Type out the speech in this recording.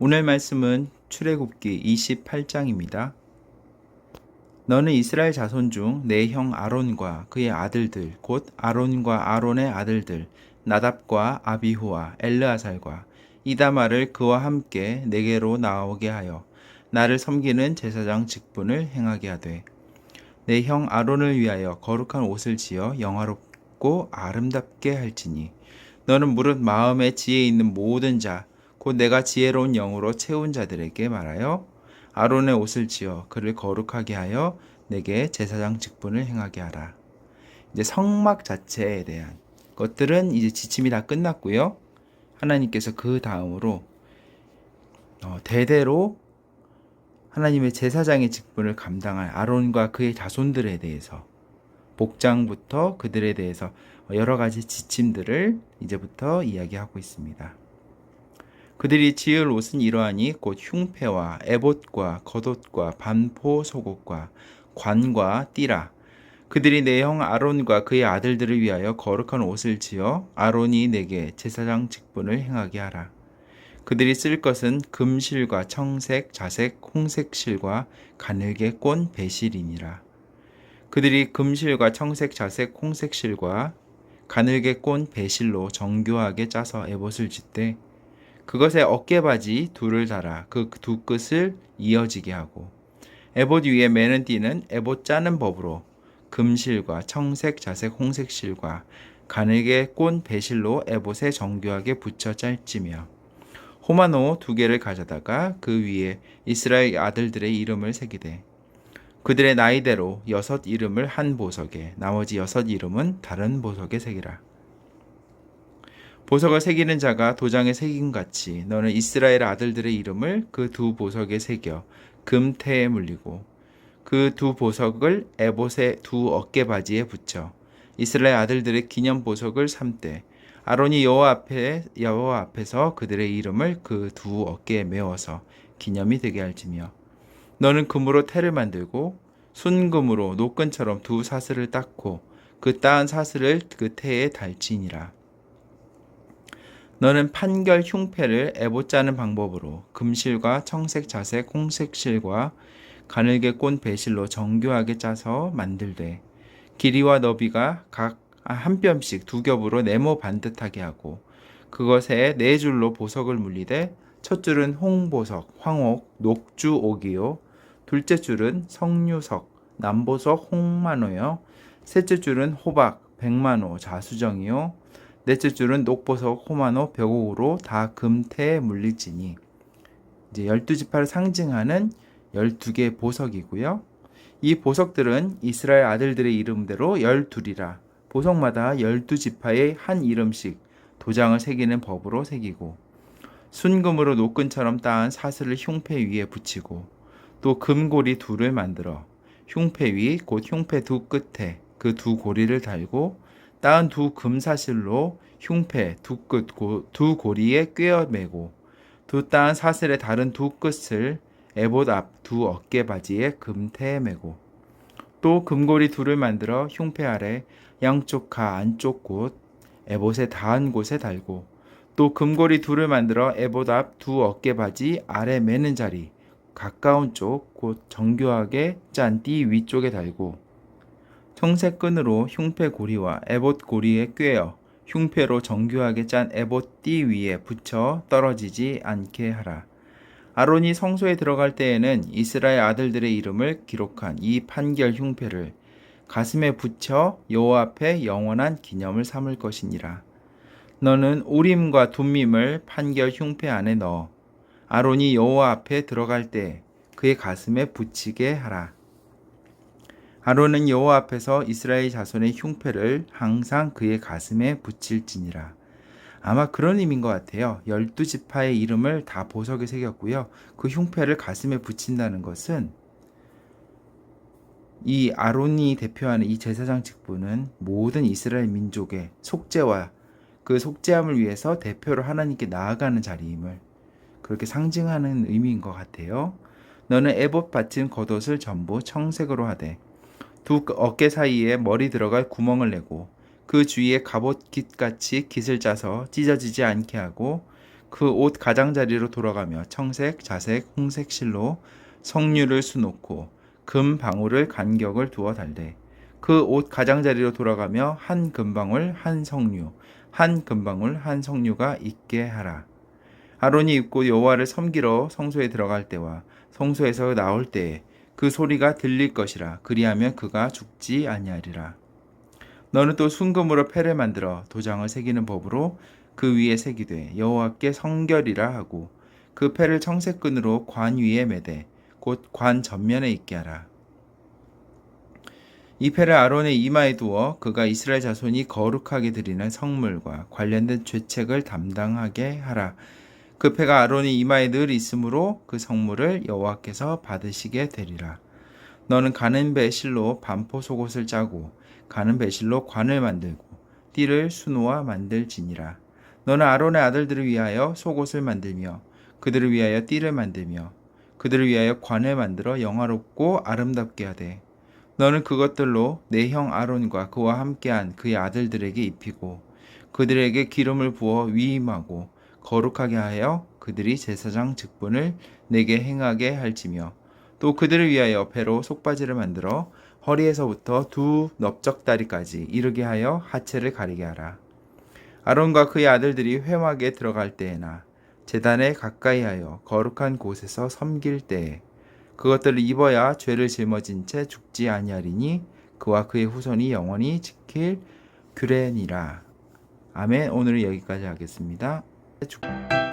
오늘 말씀은 출애굽기 28장입니다. 너는 이스라엘 자손 중 내 형 아론과 그의 아들들 곧 아론과 아론의 아들들 나답과 아비후와 엘르아살과 이다마를 그와 함께 내게로 나오게 하여 나를 섬기는 제사장 직분을 행하게 하되 내 형 아론을 위하여 거룩한 옷을 지어 영화롭고 아름답게 할지니 너는 무릇 마음에 지혜 있는 모든 자 곧 내가 지혜로운 영으로 채운 자들에게 말하여 아론의 옷을 지어 그를 거룩하게 하여 내게 제사장 직분을 행하게 하라. 이제 성막 자체에 대한 것들은 이제 지침이 다 끝났고요. 하나님께서 그 다음으로 어, 대대로 하나님의 제사장의 직분을 감당할 아론과 그의 자손들에 대해서 복장부터 그들에 대해서 여러 가지 지침들을 이제부터 이야기하고 있습니다. 그들이 지을 옷은 이러하니 곧 흉패와 에봇과 겉옷과 반포 속옷과 관과 띠라 그들이 내 형 아론과 그의 아들들을 위하여 거룩한 옷을 지어 아론이 내게 제사장 직분을 행하게 하라. 그들이 쓸 것은 금실과 청색, 자색, 홍색 실과 가늘게 꼰 배실이니라. 그들이 금실과 청색, 자색, 홍색 실과 가늘게 꼰 배실로 정교하게 짜서 에봇을 짓되 그것에 어깨바지 둘을 달아 그 두 끝을 이어지게 하고 에봇 위에 매는 띠는 에봇 짜는 법으로 금실과 청색, 자색, 홍색 실과 가늘게 꼰 배실로 에봇에 정교하게 붙여 짤지며 호마노 두 개를 가져다가 그 위에 이스라엘 아들들의 이름을 새기되 그들의 나이대로 여섯 이름을 한 보석에 나머지 여섯 이름은 다른 보석에 새기라. 보석을 새기는 자가 도장에 새긴 같이 너는 이스라엘 아들들의 이름을 그 두 보석에 새겨 금태에 물리고 그 두 보석을 에봇의 두 어깨 바지에 붙여 이스라엘 아들들의 기념 보석을 삼되 아론이 여호와 앞에 여호와 앞에서 그들의 이름을 그 두 어깨에 메워서 기념이 되게 할지며 너는 금으로 태를 만들고 순금으로 노끈처럼 두 사슬을 닦고 그 따은 사슬을 그 태에 달지니라 너는 판결 흉패를 에봇 짜는 방법으로 금실과 청색, 자색, 홍색 실과 가늘게 꼰 배실로 정교하게 짜서 만들되 길이와 너비가 각 한 뼘씩 두 겹으로 네모 반듯하게 하고 그것에 네 줄로 보석을 물리되 첫 줄은 홍보석, 황옥, 녹주 옥이요. 둘째 줄은 성류석, 남보석, 홍만호요. 셋째 줄은 호박, 백만호, 자수정이요 넷째 줄은 녹보석, 호마노, 벽옥으로 다 금태에 물릴지니 이제 열두 지파를 상징하는 열두 개의 보석이고요. 이 보석들은 이스라엘 아들들의 이름대로 열둘이라 보석마다 열두 지파의 한 이름씩 도장을 새기는 법으로 새기고 순금으로 노끈처럼 따은 사슬을 흉패 위에 붙이고 또 금고리 둘을 만들어 흉패 위 곧 흉패 두 끝에 그 두 고리를 달고 따은 두 금사실로 흉패 두 끝 두 고리에 꿰어 매고 두 따은 사슬의 다른 두 끝을 에봇 앞 두 어깨 바지에 금태에 매고 또 금고리 둘을 만들어 흉패 아래 양쪽 가 안쪽 곳 에봇의 닿은 곳에 달고 또 금고리 둘을 만들어 에봇 앞 두 어깨 바지 아래 매는 자리 가까운 쪽 곧 정교하게 짠 띠 위쪽에 달고 청색 끈으로 흉패 고리와 에봇 고리에 꿰어 흉패로 정교하게 짠 에봇 띠 위에 붙여 떨어지지 않게 하라. 아론이 성소에 들어갈 때에는 이스라엘 아들들의 이름을 기록한 이 판결 흉패를 가슴에 붙여 여호와 앞에 영원한 기념을 삼을 것이니라. 너는 우림과 둠밈을 판결 흉패 안에 넣어 아론이 여호와 앞에 들어갈 때 그의 가슴에 붙이게 하라. 아론은 여호와 앞에서 이스라엘 자손의 흉패를 항상 그의 가슴에 붙일지니라. 아마 그런 의미인 것 같아요. 열두 지파의 이름을 다 보석에 새겼고요. 그 흉패를 가슴에 붙인다는 것은 이 아론이 대표하는 이 제사장 직분은 모든 이스라엘 민족의 속죄와 그 속죄함을 위해서 대표로 하나님께 나아가는 자리임을 그렇게 상징하는 의미인 것 같아요. 너는 에봇 받친 겉옷을 전부 청색으로 하되 두 어깨 사이에 머리 들어갈 구멍을 내고 그 주위에 갑옷 깃같이 깃을 짜서 찢어지지 않게 하고 그 옷 가장자리로 돌아가며 청색, 자색, 홍색 실로 성류를 수놓고 금 방울을 간격을 두어 달되 그 옷 가장자리로 돌아가며 한 금방울 한 성류 한 금방울 한 성류가 있게 하라. 아론이 입고 여호와를 섬기러 성소에 들어갈 때와 성소에서 나올 때에 그 소리가 들릴 것이라 그리하면 그가 죽지 아니하리라. 너는 또 순금으로 패를 만들어 도장을 새기는 법으로 그 위에 새기되 여호와께 성결이라 하고 그 패를 청색 끈으로 관 위에 매되 곧 관 전면에 있게 하라. 이 패를 아론의 이마에 두어 그가 이스라엘 자손이 거룩하게 드리는 성물과 관련된 죄책을 담당하게 하라. 그 패가 아론의 이마에 늘 있으므로 그 성물을 여호와께서 받으시게 되리라. 너는 가는 배실로 반포 속옷을 짜고 가는 배실로 관을 만들고 띠를 수놓아 만들지니라. 너는 아론의 아들들을 위하여 속옷을 만들며 그들을 위하여 띠를 만들며 그들을 위하여 관을 만들어 영화롭고 아름답게 하되 너는 그것들로 내 형 아론과 그와 함께한 그의 아들들에게 입히고 그들에게 기름을 부어 위임하고 거룩하게 하여 그들이 제사장 직분을 내게 행하게 할지며 또 그들을 위하여 배로 속바지를 만들어 허리에서부터 두 넓적다리까지 이르게 하여 하체를 가리게 하라. 아론과 그의 아들들이 회막에 들어갈 때에나 제단에 가까이 하여 거룩한 곳에서 섬길 때에 그것들을 입어야 죄를 짊어진 채 죽지 아니하리니 그와 그의 후손이 영원히 지킬 규례니라. 아멘. 오늘은 여기까지 하겠습니다. 축.